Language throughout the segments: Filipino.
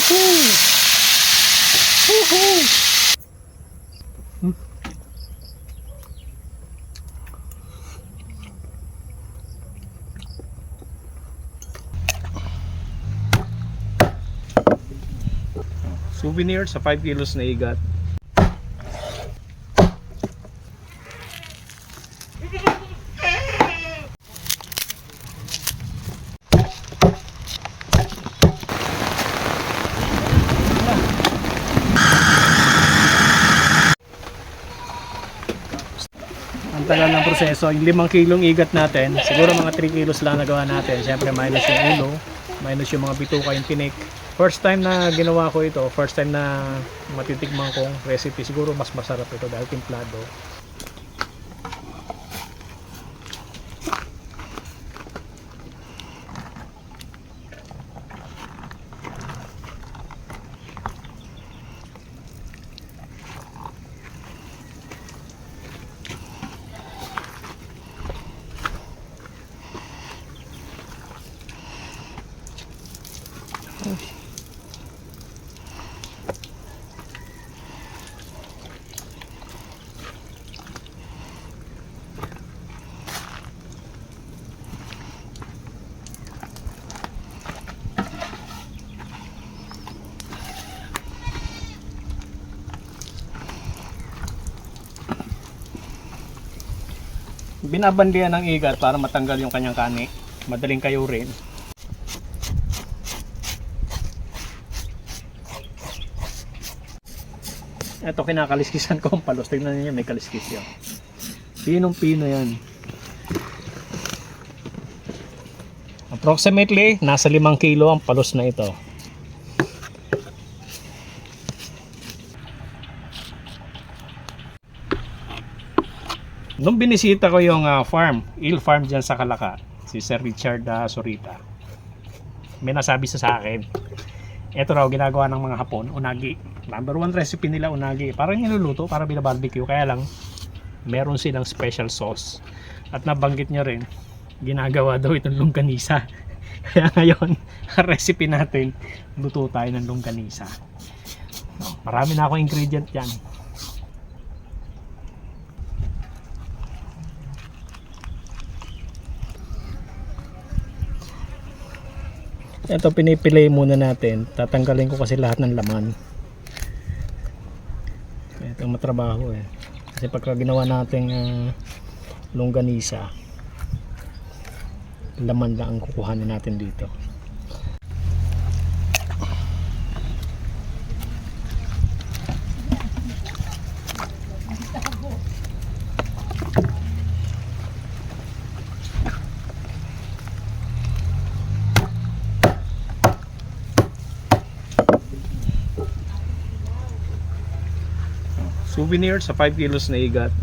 Woohoo! Woohoo! Hmm. Souvenir sa 5 kilos na igat. Tagal ng proseso. Yung limang kilong igat natin, siguro mga 3 kilos lang nagawa natin. Siyempre minus yung ulo, minus yung mga bituka, yung tinik. First time na ginawa ko ito, first time na matitikman kong recipe, siguro mas masarap ito dahil timplado. Binabandihan ng igat para matanggal yung kanyang kani. Madaling kayo rin. Ito kinakaliskisan ko ang palos. Tingnan niyo may kaliskis yun. Pinong pino yan. Approximately, nasa 5 kilo ang palos na ito. Nung binisita ko yung ah, farm, Hill Farm dyan sa Kalaka, si Sir Richard ah, Sorita, may nasabi sa sa akin, ito raw ginagawa ng mga Hapon, unagi. Number one recipe nila, unagi. Parang niluluto, para binabarbecue, kaya lang, meron silang special sauce. At nabanggit niya rin, ginagawa daw itong longganisa. Kaya ngayon, recipe natin, luto tayo ng longganisa. Marami na akong ingredient dyan. Ito pinipilay muna natin. Tatanggalin ko kasi lahat ng laman. Ito matrabaho eh. Kasi pagka ginawa natin uh, longganisa, laman lang ang kukuhanin natin dito. Souvenir sa 5 kilos na igat.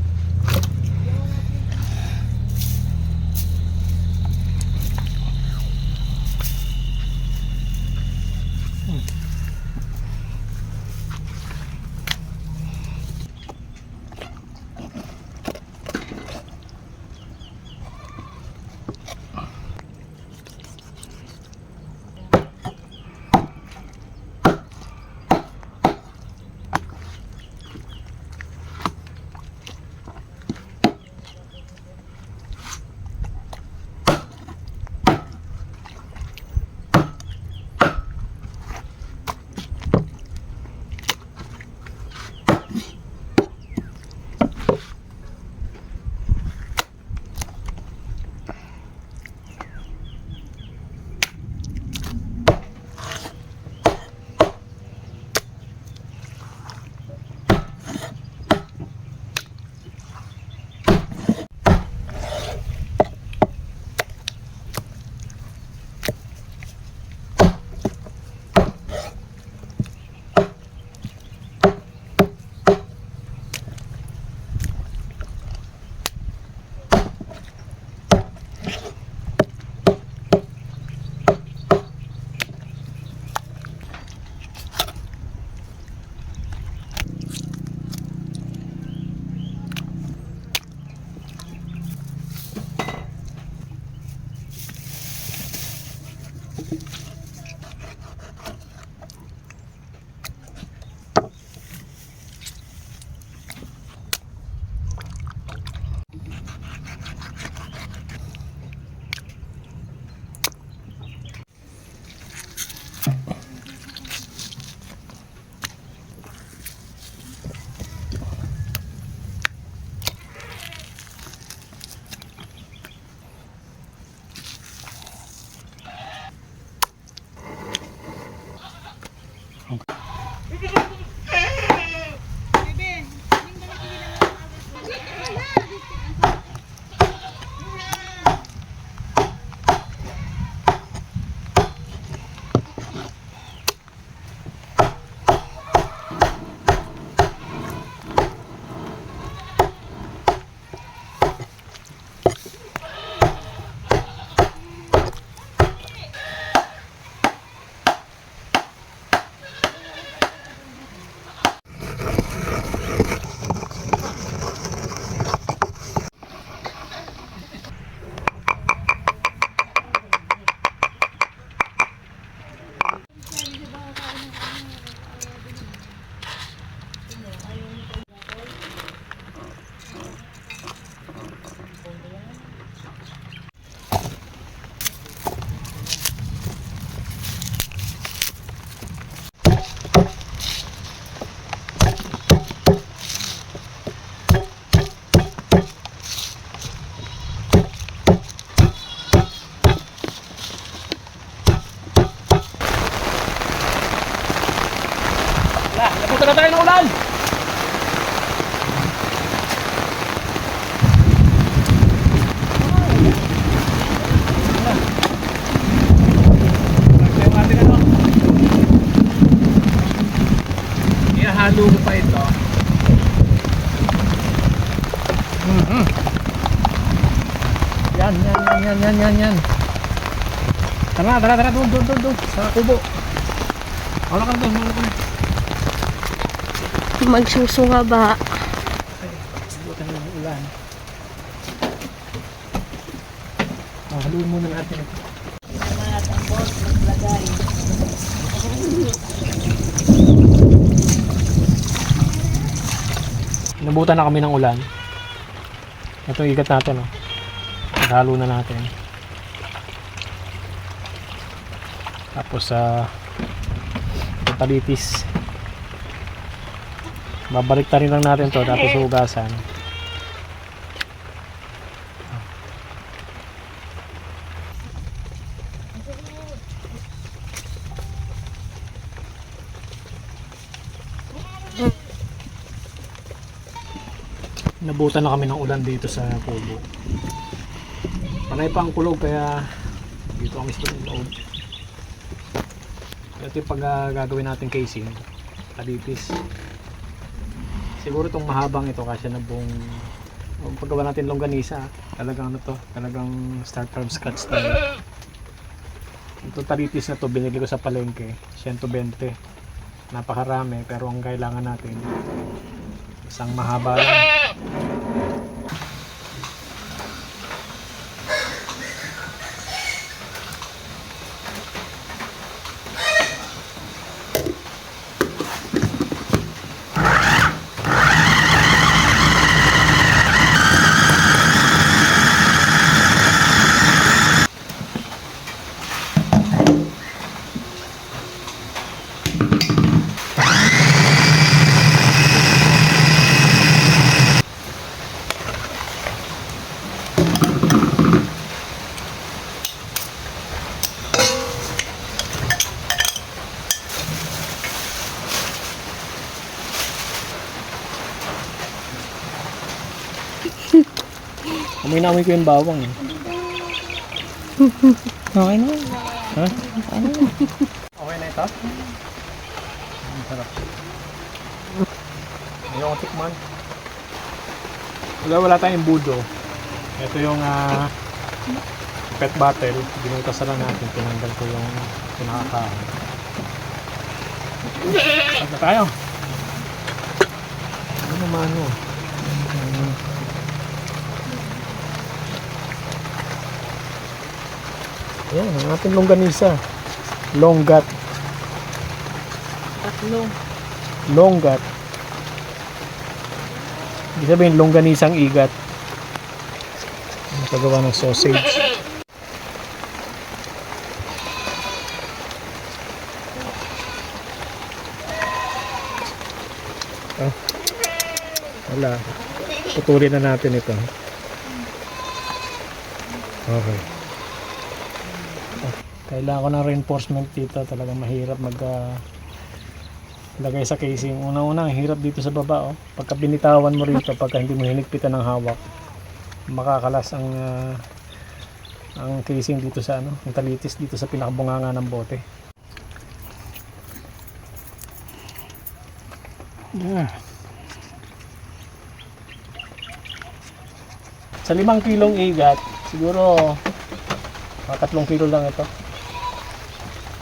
Tara, tara, tara, doon, doon, doon, doon, sa kubo. Wala ka doon, wala ka na. Magsusunga ba? Butan ng ulan. Oh, haluin muna natin ito. Nabutan na kami ng ulan. Ito ikat natin oh. Halo na natin. Tapos sa uh, palitis. Babalik rin lang natin to tapos hugasan. Nabutan na kami ng ulan dito sa kubo. Panay pa ang kulog kaya dito kami sa loob. Ito yung pag gagawin natin casing. Kalitis. Siguro itong mahabang ito kasi na buong paggawa natin longganisa talagang ano to talagang start from scratch tayo ito talitis na to binili ko sa palengke 120 napakarami pero ang kailangan natin isang mahaba lang Amoy na amoy ko yung bawang eh. Okay na. Ha? Okay na ito? Ang sarap. Ayoko tikman. Wala, wala tayong budo. Ito yung ah, pet bottle. Binutas na natin. Tinanggal ko yung pinakakahan. Saan na tayo? Ano naman oh. Ayan, ang ating longganisa. Longgat. Tatlo. Longgat. Ibig sabihin, longganisang igat. Nagagawa ng sausage. Ah, wala. Putulin na natin ito. Okay. Kailangan ko ng reinforcement dito. Talagang mahirap mag ah, lagay sa casing. Una-una, ang hirap dito sa baba. Oh. Pagka binitawan mo rito, pagka hindi mo hinigpitan ng hawak, makakalas ang ah, ang casing dito sa ano, ang talitis dito sa pinakabunganga ng bote. Yeah. Sa limang kilong igat, siguro mga tatlong kilo lang ito.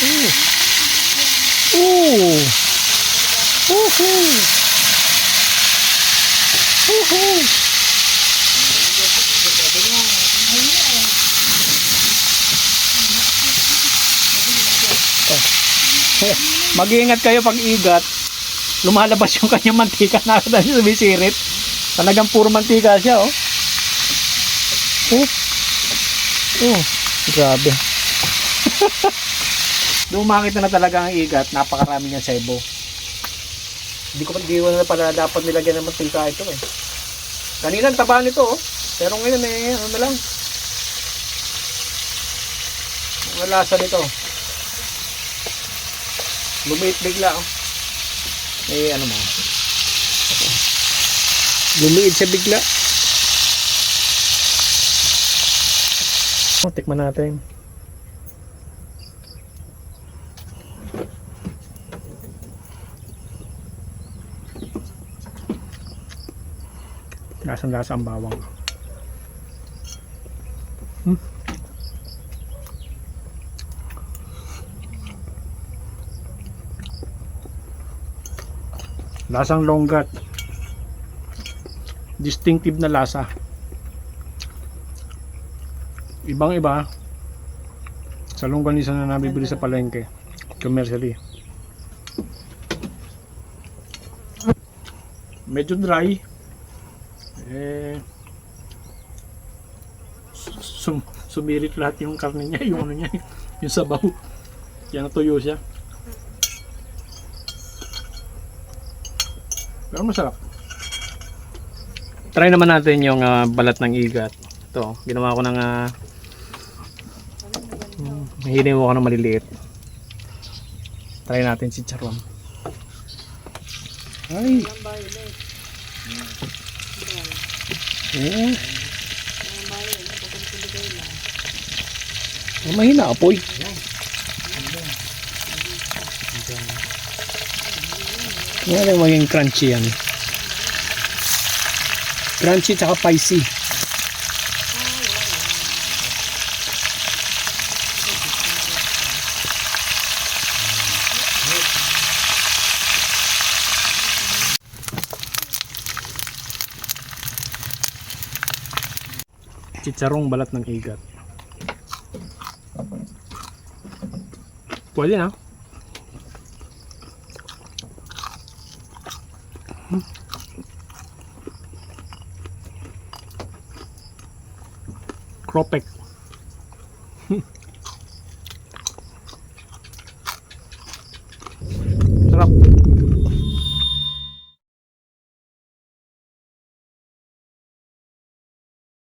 Ooh! Woohoo! Woohoo! Oh. Mag-iingat kayo pag igat. Lumalabas yung kanyang mantika na dahil sumisirit. Talagang puro mantika siya, oh. Oh. Oh. Grabe. Doon makita na talaga ang igat. Napakarami niya sebo. Hindi ko ko na pala dapat nilagyan ng mantika ito eh. Kanina ang taba nito, oh. Pero ngayon eh, ano na lang. Ang lasa nito. Lumiit bigla, oh. Eh, ano mo? Lumiit siya bigla. Oh, tikman natin. Lasang lasa ang bawang. Hmm. Lasang longgat. Distinctive na lasa. Ibang iba sa longganisa na nabibili sa palengke. Commercially. Medyo dry. Eh, sum sumirit lahat yung karne niya, yung ano niya, yung sabaw. Kaya natuyo siya. Pero masarap. Try naman natin yung ah, balat ng igat. Ito, ginawa ko ng uh, hiniwa ko ng maliliit. Try natin si Charon. Ay! Oo. Oh, mahina apoy. Yan ang maging crunchy yan. Crunchy tsaka spicy. Chicharong balat ng igat. Pwede na. Hmm. Kropek. Hmm.